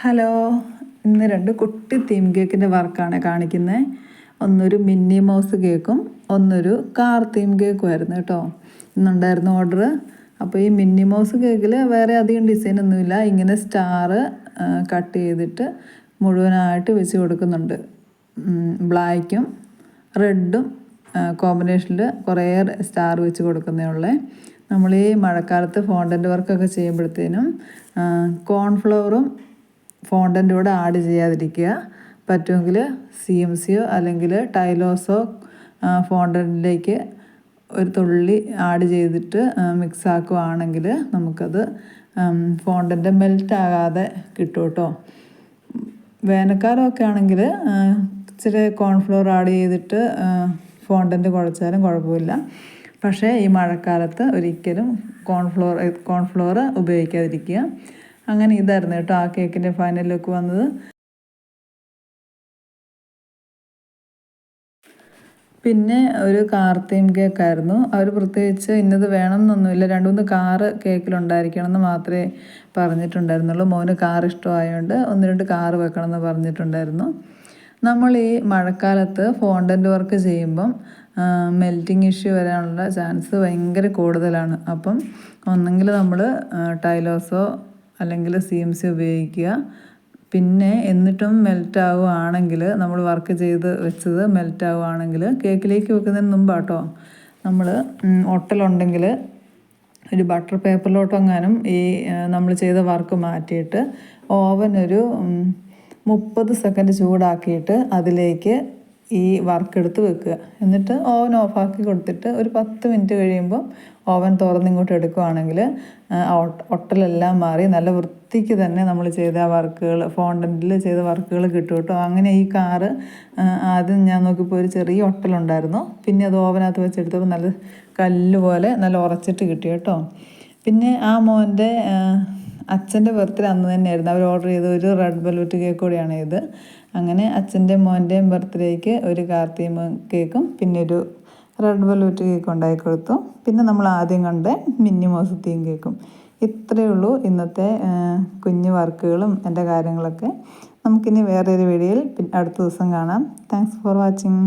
Hello ഇന്ന് രണ്ട് കുട്ടി തീം കേക്കിന്റെ വർക്കാണ് കാണിക്കുന്നത് ഒന്നൊരു മിന്നി മൗസ് കേക്കും ഒന്നൊരു കാർ തീം കേക്കും ആയിരുന്നു കേട്ടോ. ഇന്നുണ്ടായിരുന്നു ഓർഡർ അപ്പോൾ ഈ മിന്നി മൗസ് കേക്കിൽ വേറെ അധികം ഡിസൈൻ ഒന്നുമില്ല. ഇങ്ങനെ സ്റ്റാർ കട്ട് ചെയ്തിട്ട് മുഴുവനായിട്ട് വെച്ച് കൊടുക്കുന്നുണ്ട്. ബ്ലാക്കും റെഡും കോമ്പിനേഷനിൽ കുറേ സ്റ്റാർ വെച്ച് കൊടുക്കുന്നേ നമ്മൾ ഈ മഴക്കാലത്ത് ഫോണ്ടന്റ് വർക്കൊക്കെ ചെയ്യുമ്പോഴത്തേനും കോൺഫ്ലവറും ഫോണ്ടന്റെ കൂടെ ആഡ് ചെയ്യാതിരിക്കുക. പറ്റുമെങ്കിൽ സി എം സിയോ അല്ലെങ്കിൽ ടൈലോസോ ഫോണ്ടന്റിലേക്ക് ഒരു തുള്ളി ആഡ് ചെയ്തിട്ട് മിക്സ് ആക്കുകയാണെങ്കിൽ നമുക്കത് ഫോണ്ടന്റെ മെൽറ്റ് ആകാതെ കിട്ടും കേട്ടോ വേനൽക്കാലമൊക്കെ ആണെങ്കിൽ ഇച്ചിരി കോൺഫ്ലോർ ആഡ് ചെയ്തിട്ട് ഫോണ്ടന്റ് കുഴച്ചാലും കുഴപ്പമില്ല. പക്ഷേ ഈ മഴക്കാലത്ത് ഒരിക്കലും കോൺഫ്ലോർ കോൺഫ്ലോർ ഉപയോഗിക്കാതിരിക്കുക. അങ്ങനെ ഇതായിരുന്നു കേട്ടോ ആ കേക്കിന്റെ ഫൈനൽ ലുക്ക് വന്നത്. പിന്നെ ഒരു കാർ തീം കേക്കായിരുന്നു അവർ പ്രത്യേകിച്ച് ഇന്നത് വേണം എന്നൊന്നുമില്ല രണ്ട് മൂന്ന് കാറ് കേക്കിലുണ്ടായിരിക്കണം എന്ന് മാത്രമേ പറഞ്ഞിട്ടുണ്ടായിരുന്നുള്ളൂ. മോന് കാർ ഇഷ്ടമായതുകൊണ്ട് ഒന്ന് രണ്ട് കാറ് വെക്കണം എന്ന് പറഞ്ഞിട്ടുണ്ടായിരുന്നു. നമ്മൾ ഈ മഴക്കാലത്ത് ഫോണ്ടന്റ് വർക്ക് ചെയ്യുമ്പം മെൽറ്റിംഗ് ഇഷ്യൂ വരാനുള്ള ചാൻസ് ഭയങ്കര കൂടുതലാണ്. അപ്പം ഒന്നെങ്കിൽ നമ്മൾ ടൈലോസോ അല്ലെങ്കിൽ സി എം സി ഉപയോഗിക്കുക. പിന്നെ എന്നിട്ടും മെൽറ്റ് ആവുകയാണെങ്കിൽ നമ്മൾ വർക്ക് ചെയ്ത് വെച്ചത് മെൽറ്റ് ആവുകയാണെങ്കിൽ കേക്കിലേക്ക് വെക്കുന്നതിന് മുമ്പാട്ടോ നമ്മൾ ഒട്ടലുണ്ടെങ്കിൽ ഒരു ബട്ടർ പേപ്പറിലോട്ടെങ്ങാനും ഈ നമ്മൾ ചെയ്ത വർക്ക് മാറ്റിയിട്ട് ഓവൻ ഒരു മുപ്പത് സെക്കൻഡ് ചൂടാക്കിയിട്ട് അതിലേക്ക് ഈ വർക്ക് എടുത്ത് വെക്കുക. എന്നിട്ട് ഓവൻ ഓഫാക്കി കൊടുത്തിട്ട് ഒരു പത്ത് മിനിറ്റ് കഴിയുമ്പോൾ ഓവൻ തുറന്ന് ഇങ്ങോട്ട് എടുക്കുകയാണെങ്കിൽ ഒട്ടലെല്ലാം മാറി നല്ല വൃത്തിക്ക് തന്നെ നമ്മൾ ചെയ്ത വർക്കുകൾ ഫോണ്ടന്റിൽ ചെയ്ത വർക്കുകൾ കിട്ടും കേട്ടോ. അങ്ങനെ ഈ കാറ് ആദ്യം ഞാൻ നോക്കിയപ്പോൾ ഒരു ചെറിയ ഒട്ടലുണ്ടായിരുന്നു. പിന്നെ അത് ഓവനകത്ത് വെച്ചെടുത്തപ്പോൾ നല്ല കല്ല് പോലെ നല്ല ഉറച്ചിട്ട് കിട്ടി കേട്ടോ. പിന്നെ ആ മോന്റെ അച്ഛന്റെ ബർത്ത്ഡേ അന്ന് തന്നെയായിരുന്നു. അവർ ഓർഡർ ചെയ്ത ഒരു റെഡ് വെൽവെറ്റ് കേക്ക് കൂടിയാണ് ഇത്. അങ്ങനെ അച്ഛന്റെ മോന്റെയും ബർത്ത്ഡേക്ക് ഒരു കാർത്തീമ കേക്കും പിന്നെ ഒരു റെഡ് വെൽവെറ്റ് കേക്ക് ഉണ്ടാക്കി കൊടുത്തു. പിന്നെ നമ്മൾ ആദ്യം കണ്ട മിന്നി മോസ് കേക്കും ഇത്രയേ ഉള്ളൂ ഇന്നത്തെ കുഞ്ഞു വർക്കുകളും എന്റെ കാര്യങ്ങളൊക്കെ. നമുക്കിനി വേറൊരു വീഡിയോയിൽ അടുത്ത ദിവസം കാണാം. Thanks for watching